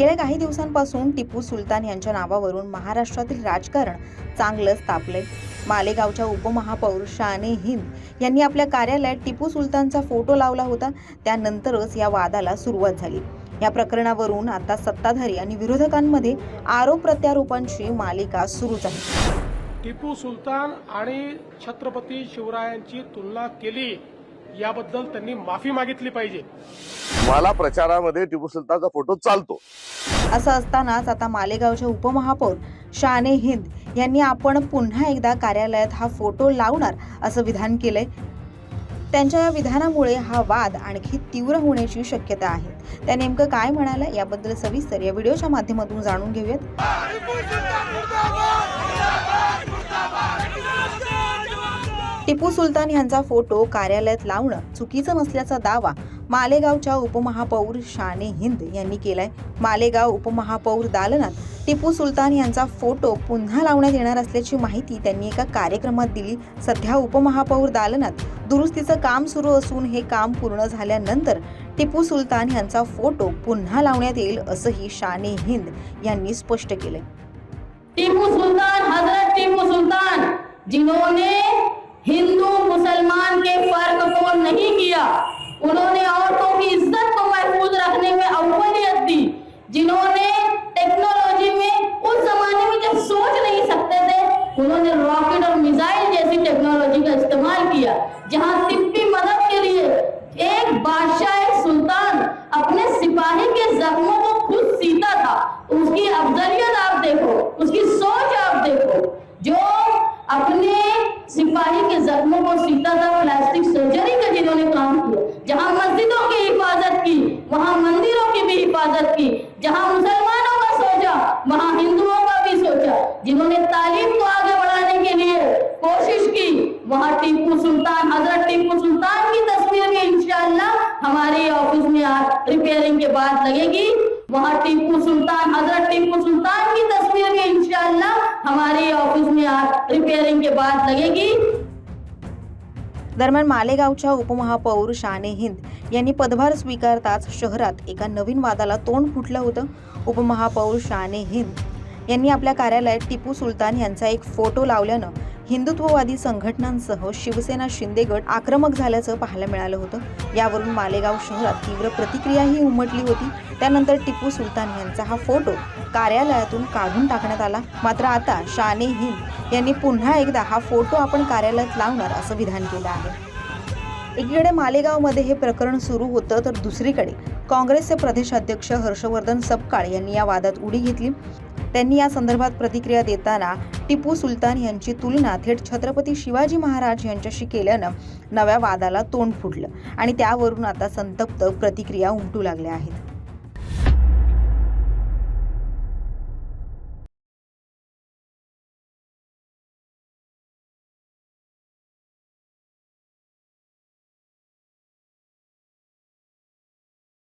गेल्या काही दिवसांपासून टिपू सुलतान यांच्या नावावरून महाराष्ट्रातील राजकारण चांगलंच तापले मालेगावच्या उपमहापौर शाने हिंद यांनी आपल्या कार्यालयात टिपू सुलतानचा फोटो लावला होता. त्यानंतरच या वादाला सुरुवात झाली. या प्रकरणावरून आता सत्ताधारी आणि विरोधकांमध्ये आरोप प्रत्यारोपांची मालिका सुरूच आहे. टिपू सुलतान आणि छत्रपती शिवरायांची तुलना केली. याबद्दल त्यांनी माफी मागितली पाहिजे. मला प्रचारामध्ये टिपू सुलतानचा फोटो चालतो. असं असतानाच आता मालेगावच्या उपमहापौर शाने हिंद यांनी आपण पुन्हा एकदा कार्यालयात हा फोटो लावणार असं विधान केलंय. त्यांच्या या विधानामुळे हा वाद आणखी तीव्र होण्याची शक्यता आहे. त्या नेमकं काय म्हणाल्या याबद्दल सविस्तर या व्हिडिओच्या माध्यमातून जाणून घेऊयात. टिपू सुलतान यांचा फोटो कार्यालयात लावणं चुकीचं नसल्याचा दावा मालेगावच्या उपमहापौर शाने हिंद यांनी केलाय. मालेगाव उपमहापौर दालनात टिपू सुलतान यांचा फोटो पुन्हा लावण्यात येणार असल्याची माहिती त्यांनी एका कार्यक्रमात दिली. सध्या उपमहापौर दालनात दुरुस्तीचं काम सुरू असून हे काम पूर्ण झाल्यानंतर टिपू सुलतान यांचा फोटो पुन्हा लावण्यात येईल असंही शाने हिंद यांनी स्पष्ट केलंय. टिपू सुलतान हजरत टिपू सुलतान जिन्होंने हिंदू मुसलमान के फ़र्क को नहीं किया। उन्होंने औरतों की इज़्ज़त को महफूज रखने में अव्वलियत दी, जिन्होंने टेक्नोलॉजी में उस जमाने में जब सोच नहीं सकते थे, उन्होंने रॉकेट और मिसाइल जैसी टेक्नोलॉजी का इस्तेमाल किया, जहाँ तिब्बी मदद के लिए एक बादशाह एक सुल्तान अपने सिपाही के जख्मों को खुद सीता था, उसकी अफजलियत आप देखो उसकी सोच आप देखो जो अपने सिपाही के जख्मों को सीता था प्लास्टिक सर्जरी का जिन्होंने काम किया, जहाँ मस्जिदों की हिफाजत की, वहाँ मंदिरों की भी हिफाजत की, जहाँ मुसलमानों का सोचा, वहाँ हिंदुओं का भी सोचा, जिन्होंने तालीम को आगे बढ़ाने के लिए कोशिश की, वहाँ टीपू सुल्तान, हज़रत टीपू सुल्तान की तस्वीर भी इंशाल्लाह हमारे ऑफ़िस में आज रिपेयरिंग के बाद लगेगी। वहाँ टीपू सुल्तान, हज़रत टीपू सुल्तान की तस्वीर भी इंशाल्लाह हमारे ऑफ़िस में रिपेयरिंग के बाद लगेगी। दरम्यान मालेगावच्या उपमहापौर शाने हिंद यांनी पदभार स्वीकारताच शहरात एका नवीन वादाला तोंड फुटलं होतं. उपमहापौर शाने हिंद यांनी आपल्या कार्यालयात टिपू सुलतान यांचा एक फोटो लावल्यानं हिंदुत्ववादी संघटनांसह शिवसेना शिंदे गट आक्रमक झाल्याचं पाहायला मिळालं होतं. यावरून मालेगाव शहरात तीव्र प्रतिक्रियाही उमटली होती. त्यानंतर टिपू सुलतान यांचा हा फोटो कार्यालयातून काढून टाकण्यात आला. मात्र आता शाने हिंद यांनी पुन्हा एकदा हा फोटो आपण कार्यालयात लावणार असं विधान केलं आहे. एकीकडे मालेगावमध्ये हे प्रकरण सुरू होतं तर दुसरीकडे काँग्रेसचे प्रदेशाध्यक्ष हर्षवर्धन सपकाळ यांनी या वादात उडी घेतली. त्यांनी या संदर्भात प्रतिक्रिया देताना टिपू सुलतान यांची तुलना थेट छत्रपती शिवाजी महाराज यांच्याशी केल्यानं नव्या वादाला तोंड फुटलं आणि त्यावरून आता संतप्त प्रतिक्रिया उमटू लागल्या आहेत.